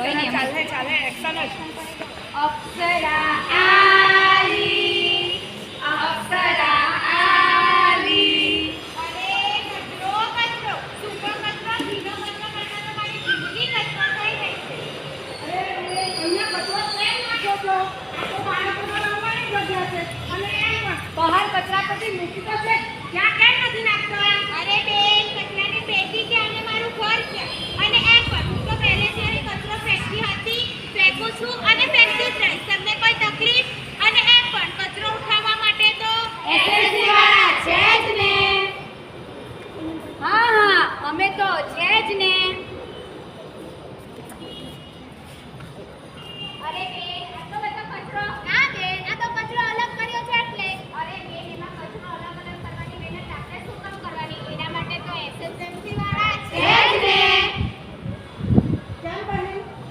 ચાલે ચાલે એક્શન જ. અપ્સરા આલી અપ્સરા આલી. બહાર કચરા પછી મૂકી તો છે. ત્યાં કેમ નથી નાખતો? અરે બેન કચરાની પેટી છે અને મારું ઘર છે. અને એમ પણ હું તો પહેલેથી અહીં કચરો ફેંકતી હતી ફેંકું છું અને ફેંકતી જ રહીશ તમને કોઈ તકલીફ અને એમ પણ કચરો ઉઠાવવા માટે તો એસએસસી વાળા છે જ ને હા હા અમે તો છે જ ને. અરે બેન આટલો બધો કચરો ના બેન આ તો કચરો અલગ કર્યો છે એટલે. અરે બેન એમાં કચરો અલગ અલગ કરવાની મહેનત આપણે શું કામ કરવાની? એના માટે તો એસએસએમસી વાળા છે જ ને. કેમ બહેન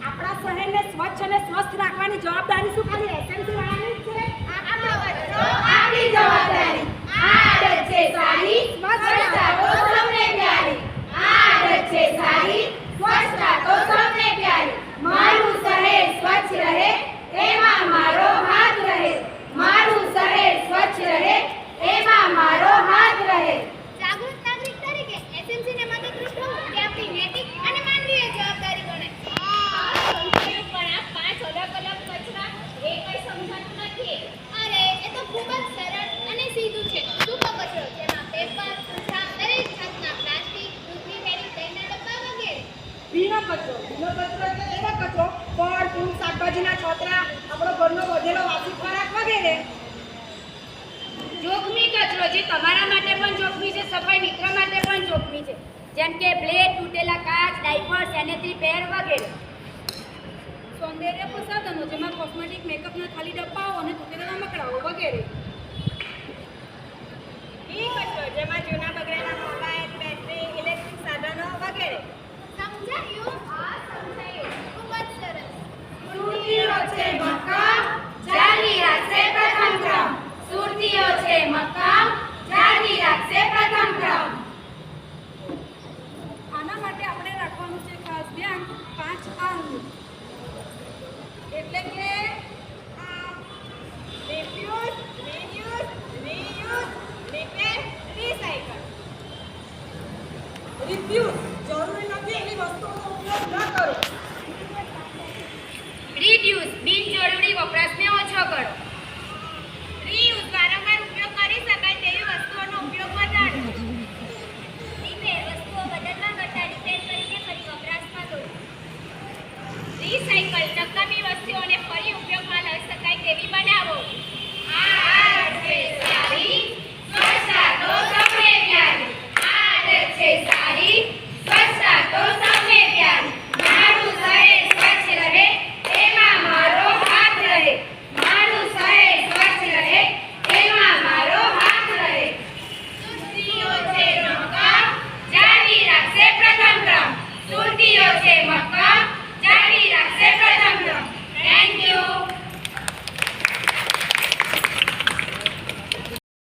આપણા શહેરને સ્વચ્છ અને સ્વસ્થ રાખવાની જવાબદારી શું ખાલી એસએમસી વાળાની જ છે. કચરો આપણી જવાબદારી. આ છે. સારી સ્વચ્છતા તો સૌને પ્યારી આદત છે સારી સ્વચ્છતા તો સૌને પ્યારી મારું શહેર સ્વચ્છ રહે એમાં મારો હાથ રહે મારું શહેર સ્વચ્છ રહે એમાં મારો હાથ રહે જાગૃત નાગરિક તરીકે એસએમસી ને મદદરૂપ થવું તે આપણી નૈતિક અને માનવીય જવાબદારી ગણાય પણ આ પાંચ અલગ અલગ કચરા એ કઈ સમજાતું નથી અરે એ તો ખૂબ જ સરળ અને સીધું છે સૂકો કચરો જેમાં પેપર સુથરા દરેક જાતના પ્લાસ્ટિક દૂધની થેલી દહીંના ડબ્બા વગેરે ભીનો કચરો શાકભાજીના છોતરા, આપણો ઘરનો વધેલો ખોરાક વગેરે. જોખમી કચરો જે તમારા માટે પણ જોખમી છે, સફાઈ મિત્ર માટે પણ જોખમી છે. જેમ કે બ્લેડ, તૂટેલા કાચ, ડાયપર, સેનેટરી પેડ વગેરે. સૌંદર્ય પ્રસાધનો જેમાં કોસ્મેટિક મેકઅપના ખાલી ડબ્બાઓ અને તૂટેલા રમકડાઓ વગેરે.